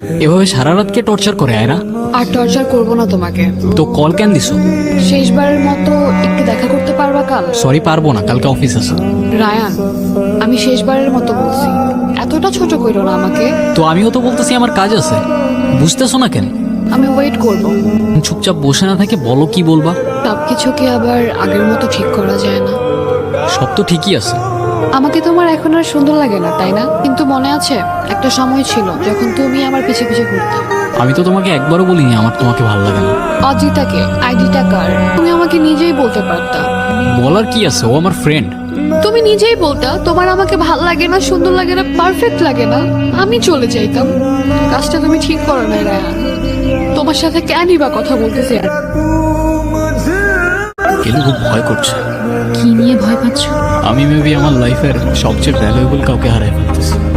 এভাবে সারা রাতকে টর্চার করে আয়রা? আর টর্চার করব না তোমাকে। তো কল কেন দিছো? শেষবারের মতো একটু দেখা করতে পারবা কাল? সরি পারব না কালকে অফিস আছে। রায়ান আমি শেষবারের মতো বলছি। এতটা ছোট কইরো না আমাকে। তো আমিও তো বলতেছি আমার কাজ আছে। বুঝতেছো না কেন? আমি ওয়েট করব। চুপচাপ বসে না থাকে বলো কি বলবা? সবকিছু কি আবার আগের মতো ঠিক করা যায় না। সব তো ঠিকই আছে। আমাকে তোমার এখন আর সুন্দর লাগে না তাই না? কিন্তু মনে আছে একটা সময় ছিল যখন তুমি আমার পিছে পিছে ঘুরতে। আমি তো তোমাকে একবারও বলিনি আমার তোমাকে ভালো লাগে না। অজিতাকে আইডিটা কার? তুমি আমাকে নিজেই বলতে পারতা। বলার কি আছে? ও আমার ফ্রেন্ড তুমি নিজেই বলতা তোমার আমাকে ভালো লাগে না সুন্দর লাগে না পারফেক্ট লাগে না। আমি চলে যাইতাম। কাজটা তুমি ঠিক করো না রায়ান তোমার সাথে কেনই বা কথা বলতেছি আর এলু খুব ভয় করছে। কি নিয়ে ভয় পাচ্ছ? আমি মেবি আমার লাইফের সবচেয়ে ভ্যালুয়েবল কাউকে হারাই ফেলতেছি।